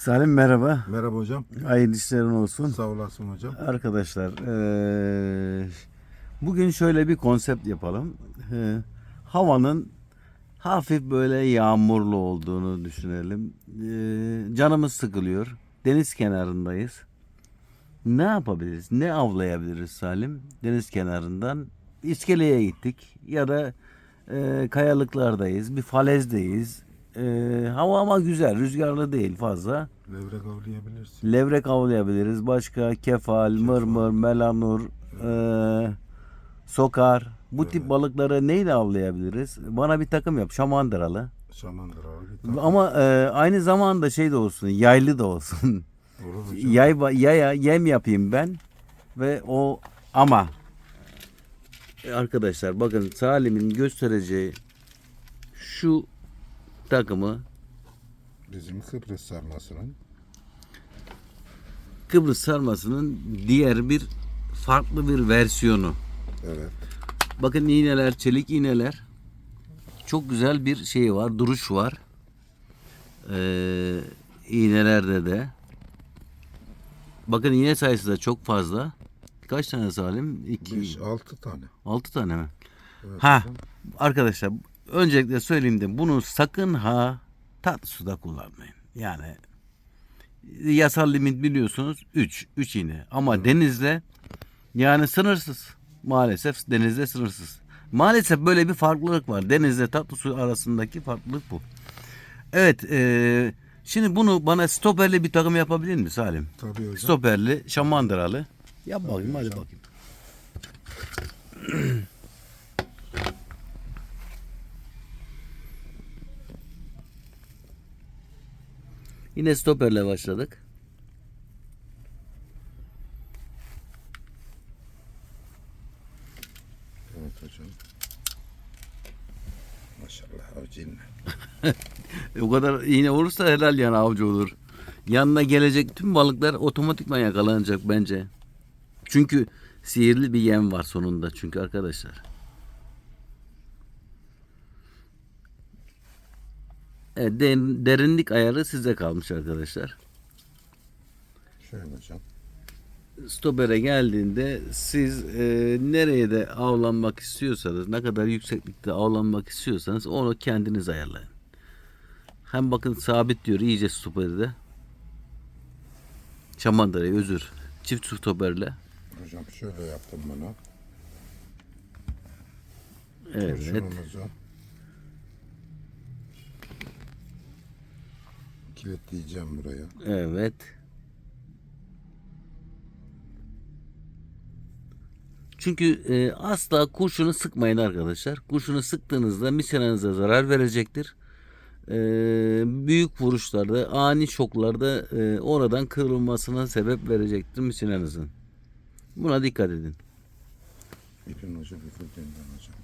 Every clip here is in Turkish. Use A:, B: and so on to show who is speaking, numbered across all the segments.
A: Salim merhaba.
B: Merhaba hocam.
A: Hayırlı işlerin olsun.
B: Sağ olasın hocam.
A: Arkadaşlar eee, bugün şöyle bir konsept yapalım. Eee, havanın hafif böyle yağmurlu olduğunu düşünelim. Eee, canımız sıkılıyor. Deniz kenarındayız. Ne yapabiliriz? Ne avlayabiliriz Salim? Deniz kenarından iskeleye gittik ya da eee, kayalıklardayız, bir falezdeyiz. Eee, hava ama güzel, rüzgarlı değil fazla.
B: Levrek avlayabilirsin.
A: Levrek avlayabiliriz. Başka kefal, mırmır, melanur, eee, sokar. Bu tip balıkları neyle avlayabiliriz? Bana bir takım yap. Şamandıralı.
B: Şamandır abi.
A: Ama eee, aynı zamanda şey de olsun. Yaylı da olsun. Yay, yaya, yem yapayım ben. Ve o ama E, arkadaşlar bakın Salim'in göstereceği şu takımı
B: Bizim Kıbrıs sarmasının.
A: Kıbrıs sarmasının diğer bir farklı bir versiyonu.
B: Evet.
A: Bakın iğneler, çelik iğneler. Çok güzel bir şey var, duruş var. Ee, iğnelerde de. Bakın iğne sayısı da çok fazla. Kaç tane Salim? 2,
B: 5-6 tane.
A: 6 tane mi?
B: Evet
A: Ha, arkadaşlar öncelikle söyleyeyim de bunu sakın ha tatlı suda kullanmayın. Yani yasal limit biliyorsunuz 3 3 iğne ama denizde yani sınırsız. Maalesef denizde sınırsız. Maalesef böyle bir farklılık var. Denizle tatlı su arasındaki farklılık bu. Evet, eee, şimdi bunu bana stoperli bir takım yapabilir mi Salim?
B: Tabii hocam.
A: Stoperli, şamandıralı. Yap bakayım hadi bakayım. Yine stoperle başladık.
B: Evet hocam. Maşallah avcıyla.
A: E, O kadar iğne olursa helal yani avcı olur. Yanına gelecek tüm balıklar otomatikman yakalanacak bence. Çünkü sihirli bir yem var sonunda çünkü arkadaşlar. Evet, derin- derinlik ayarı size kalmış arkadaşlar.
B: Şöyle hocam.
A: Stopere geldiğinde siz e, nereye de avlanmak istiyorsanız, ne kadar yükseklikte avlanmak istiyorsanız onu kendiniz ayarlayın. Hem bakın sabit diyor iyice stoperi de. Şamandıra'yı özür. Çift stoperle.
B: Hocam şöyle yaptım bunu.
A: Evet.
B: Kurşunumuzu kilitleyeceğim buraya.
A: Evet. Çünkü e, asla kurşunu sıkmayın arkadaşlar. Kurşunu sıktığınızda misenanıza zarar verecektir. E, büyük vuruşlarda, ani şoklarda e, oradan kırılmasına sebep verecektir misenanızın. Buna dikkat edin.
B: İpin ucu büküldüğünden hocam.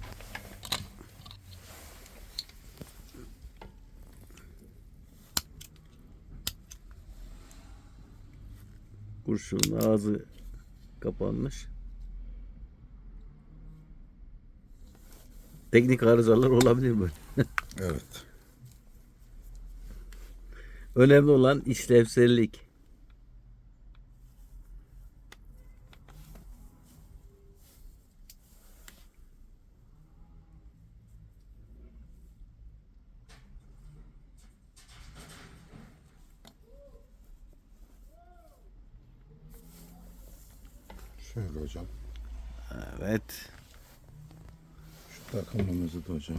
A: Kurşunun ağzı kapanmış. Teknik arızalar olabilir böyle.
B: Evet.
A: Önemli olan işlevsellik.
B: Şöyle hocam.
A: Evet.
B: Şu takımımızı da hocam.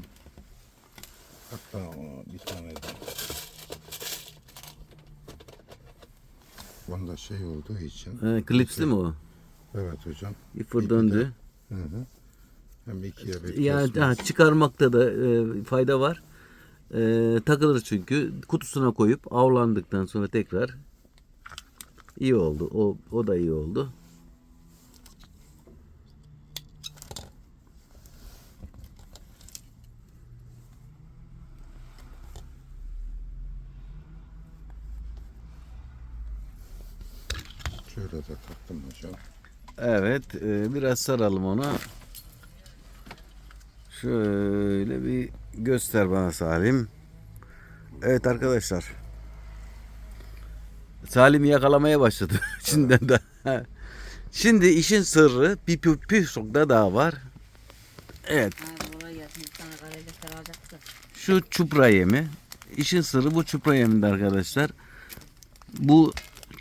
B: Hatta bir tane de. Bunda şey olduğu için.
A: Ee, klipsli mi o?
B: Evet hocam.
A: İfır döndü.
B: Hı hı. Hem ikiye bir
A: Yani ha, çıkarmakta da e, fayda var. E, takılır çünkü. Kutusuna koyup avlandıktan sonra tekrar iyi oldu. O, o da iyi oldu.
B: Şöyle de taktım hocam.
A: Evet, e, biraz saralım ona. Şöyle bir göster bana Salim. Evet arkadaşlar. Salim'i yakalamaya başladı içinden de. Şimdi işin sırrı bir püf püf nokta daha var. Evet şu çupra yemi. İşin sırrı bu çupra yeminde arkadaşlar. Bu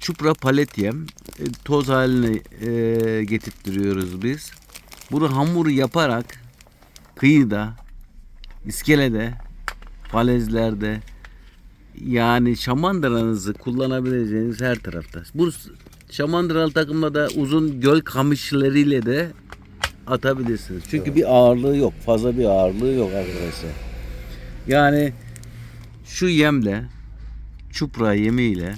A: çupra palet yem. E, toz haline e, getirtiyoruz biz. Bunu hamur yaparak kıyıda, iskelede, falezlerde yani şamandıranızı kullanabileceğiniz her tarafta. Bu şamandıralı takımla da uzun göl kamışlarıyla de atabilirsiniz. Çünkü bir ağırlığı yok. Fazla bir ağırlığı yok arkadaşlar. Yani şu yemle çupra yemiyle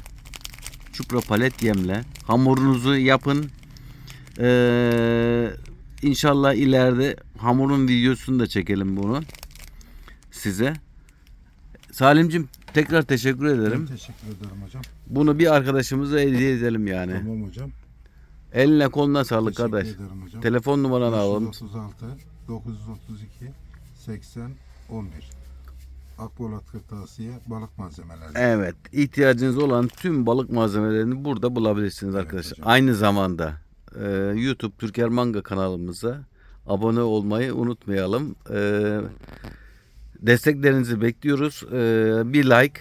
A: çupra palet yemle hamurunuzu yapın. Ee, inşallah ileride hamurun videosunu da çekelim bunu size. Salimcim tekrar teşekkür
B: Ben
A: ederim.
B: teşekkür ederim hocam.
A: Bunu bir arkadaşımıza hediye edelim yani.
B: Tamam hocam.
A: Eline koluna sağlık
B: Teşekkür
A: kardeş.
B: ederim hocam.
A: Telefon numaranı alalım.
B: 536 932 80 11 Akbolat Kırtasiye balık malzemeleri.
A: Evet, ihtiyacınız olan tüm balık malzemelerini burada bulabilirsiniz
B: Evet
A: arkadaşlar.
B: hocam.
A: Aynı zamanda e, YouTube Türker Manga kanalımıza abone olmayı unutmayalım. E, desteklerinizi bekliyoruz. E, bir like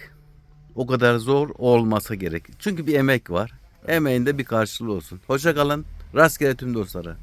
A: o kadar zor olmasa gerek. Çünkü bir emek var. Emeğinde bir karşılığı olsun. Hoşça kalın. Rastgele tüm dostlara.